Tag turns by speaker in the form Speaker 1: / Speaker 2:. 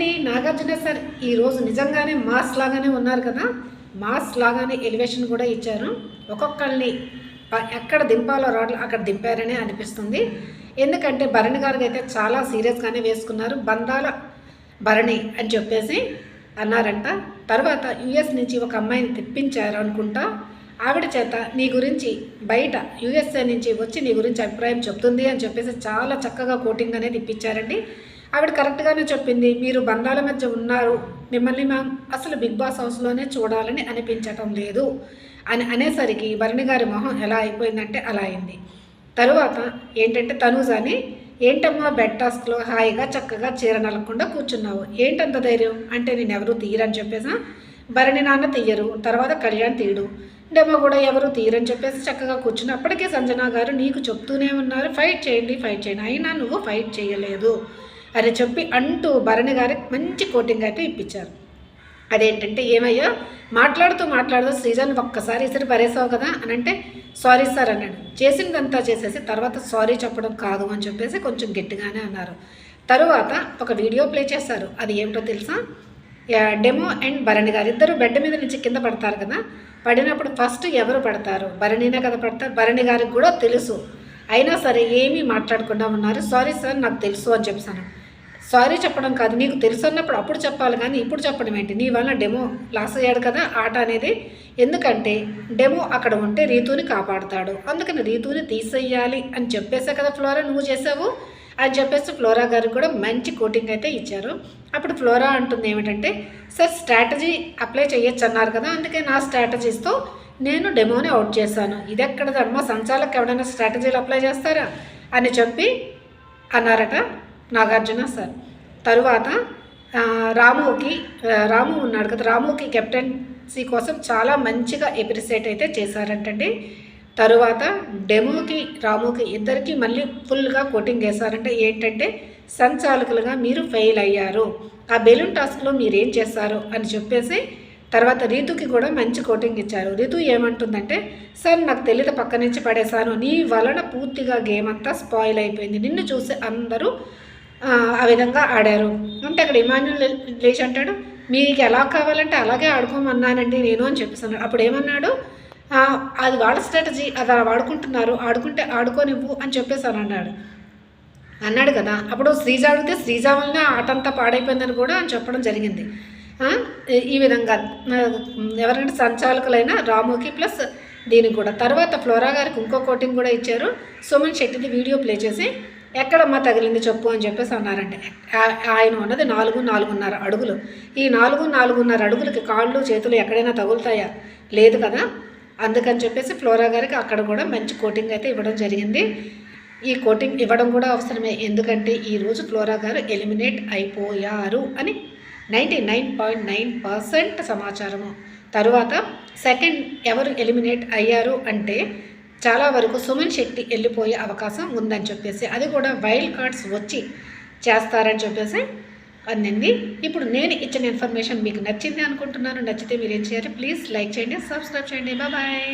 Speaker 1: అండి నాగార్జున సార్ ఈరోజు నిజంగానే మాస్ లాగానే ఉన్నారు కదా? మాస్ లాగానే ఎలివేషన్ కూడా ఇచ్చారు. ఒక్కొక్కరిని ఎక్కడ దింపాలో రాడ్లు అక్కడ దింపారనే అనిపిస్తుంది. ఎందుకంటే భరణి గారికి అయితే చాలా సీరియస్గానే వేసుకున్నారు. బంధాల భరణి అని చెప్పేసి అన్నారంట. తర్వాత యుఎస్ నుంచి ఒక అమ్మాయిని తెప్పించారు అనుకుంటా. ఆవిడ చేత నీ గురించి బయట యుఎస్ఏ నుంచి వచ్చి నీ గురించి అభిప్రాయం చెప్తుంది అని చెప్పేసి చాలా చక్కగా కోటింగ్ అనేది ఇప్పించారండి. ఆవిడ కరెక్ట్గానే చెప్పింది మీరు బంధాల మధ్య ఉన్నారు మిమ్మల్ని మ్యామ్ అసలు బిగ్ బాస్ హౌస్లోనే చూడాలని అనిపించటం లేదు అని అనేసరికి భరణి గారి మొహం ఎలా అయిపోయిందంటే అలా అయింది. తరువాత ఏంటంటే తనూజాని ఏంటమ్మా బెడ్ టాస్క్లో హాయిగా చక్కగా చీర నలకుండా కూర్చున్నావు? ఏంటంత ధైర్యం? అంటే నేను ఎవరు తీయరని చెప్పేసా? భరణి నాన్న తీయరు తర్వాత కళ్యాణ్ తీయడు. డెమో కూడా ఎవరు తీయరని చెప్పేసి చక్కగా కూర్చుని అప్పటికే సంజన గారు నీకు చెప్తూనే ఉన్నారు ఫైట్ చేయండి ఫైట్ చేయండి. అయినా నువ్వు ఫైట్ చేయలేదు. అని చెప్పి అంటూ భరణి గారికి మంచి కోటింగ్ అయితే ఇప్పించారు. అదేంటంటే ఏమయ్యా మాట్లాడుతూ మాట్లాడుతూ శ్రీజన్ ఒక్కసారి ఇసరి పరేసావు కదా అని అంటే సారీ సార్ అన్నాడు. చేసిందంతా చేసేసి తర్వాత సారీ చెప్పడం కాదు అని చెప్పేసి కొంచెం గట్టిగానే అన్నారు. తరువాత ఒక వీడియో ప్లే చేశారు. అది ఏమిటో తెలుసా? డెమో అండ్ భరణి గారు ఇద్దరు బెడ్ మీద నుంచి కింద పడతారు కదా? పడినప్పుడు ఫస్ట్ ఎవరు పడతారు? భరణినే కదా పడతారు? భరణి గారికి కూడా తెలుసు. అయినా సరే ఏమీ మాట్లాడకుండా ఉన్నారు. సారీ సార్ నాకు తెలుసు అని చెప్పాను సారీ చెప్పడం కాదు నీకు తెలుసున్నప్పుడు అప్పుడు చెప్పాలి కానీ ఇప్పుడు చెప్పడం ఏంటి? నీ వల్ల డెమో లాస్ అయ్యాడు కదా ఆట అనేది. ఎందుకంటే డెమో అక్కడ ఉంటే రీతుని కాపాడుతాడు. అందుకని రీతుని తీసేయాలి అని చెప్పేసే కదా ఫ్లోరా నువ్వు చేసావు? అని చెప్పేసి ఫ్లోరా గారు కూడా మంచి కోటింగ్ అయితే ఇచ్చారు. అప్పుడు ఫ్లోరా అంటుంది ఏమిటంటే సార్ స్ట్రాటజీ అప్లై చేయొచ్చు అన్నారు కదా అందుకే నా స్ట్రాటజీస్తో నేను డెమోని అవుట్ చేశాను. ఇది ఎక్కడదమ్మా సంచాలకు ఎవడైనా స్ట్రాటజీలు అప్లై చేస్తారా? అని చెప్పి అన్నారట. నాగార్జున సార్. తరువాత రాముకి రాము ఉన్నాడు కదా రాముకి కెప్టెన్సీ కోసం చాలా మంచిగా ఎప్రిసియేట్ అయితే చేశారంటండి. తరువాత డెమోకి రాముకి ఇద్దరికి మళ్ళీ ఫుల్గా కోటింగ్ వేశారంటే ఏంటంటే సంచాలకులుగా మీరు ఫెయిల్ అయ్యారు. ఆ బెలూన్ టాస్క్లో మీరు ఏం చేస్తారు అని చెప్పేసి తర్వాత రీతుకి కూడా మంచి కోటింగ్ ఇచ్చారు. రీతు ఏమంటుందంటే సార్ నాకు తెలియదు పక్క నుంచి పడేశాను. నీ వలన పూర్తిగా గేమ్ అంతా స్పాయిల్ అయిపోయింది. నిన్ను చూసి అందరూ ఆ, విధంగా ఆడారు. అంటే అక్కడ ఇమాన్యుల్ లేచి అంటాడు మీకు ఎలా కావాలంటే అలాగే ఆడుకోమన్నానండి నేను అని చెప్పేసాను అప్పుడు ఏమన్నాడు అది వాళ్ళ స్ట్రాటజీ అది అలా వాడుకుంటున్నారు ఆడుకుంటే ఆడుకోనివ్వు అని చెప్పేసాను అన్నాడు. అన్నాడు కదా. అప్పుడు శ్రీజ అడిగితే శ్రీజ వలన ఆట అంతా పాడైపోయిందని కూడా అని చెప్పడం జరిగింది. ఈ- విధంగా ఎవరంటే సంచాలకులైన రాముకి ప్లస్ దీనికి కూడా. తర్వాత ఫ్లోరా గారికి ఇంకో కోటింగ్ కూడా ఇచ్చారు. సుమన్ శెట్టిది వీడియో ప్లే చేసి ఎక్కడమ్మా తగిలింది చెప్పు అని చెప్పేసి అన్నారంటే. ఆ- ఆయన ఉన్నది నాలుగు నాలుగున్నర అడుగులు. ఈ నాలుగు నాలుగున్నర అడుగులకి కాళ్ళు చేతులు ఎక్కడైనా తగులుతాయా? లేదు కదా? అందుకని చెప్పేసి ఫ్లోరా గారికి అక్కడ కూడా మంచి కోటింగ్ అయితే ఇవ్వడం జరిగింది. ఈ కోటింగ్ ఇవ్వడం కూడా అవసరమే. ఎందుకంటే ఈరోజు ఫ్లోరా గారు ఎలిమినేట్ అయిపోయారు అని ninety nine point nine percent సమాచారము. తరువాత సెకండ్ ఎవరు ఎలిమినేట్ అయ్యారు అంటే చాలా వరకు సుమన్ శెట్టి వెళ్ళిపోయే అవకాశం ఉందని చెప్పేసి అది కూడా వైల్డ్ కార్డ్స్ వచ్చి చేస్తారని చెప్పేసి అందింది ఇప్పుడు నేను ఇచ్చిన ఇన్ఫర్మేషన్ మీకు నచ్చింది అనుకుంటున్నాను. నచ్చితే మీరు ఏం చేయాలి? ప్లీజ్ లైక్ చేయండి సబ్స్క్రైబ్ చేయండి. బాయ్.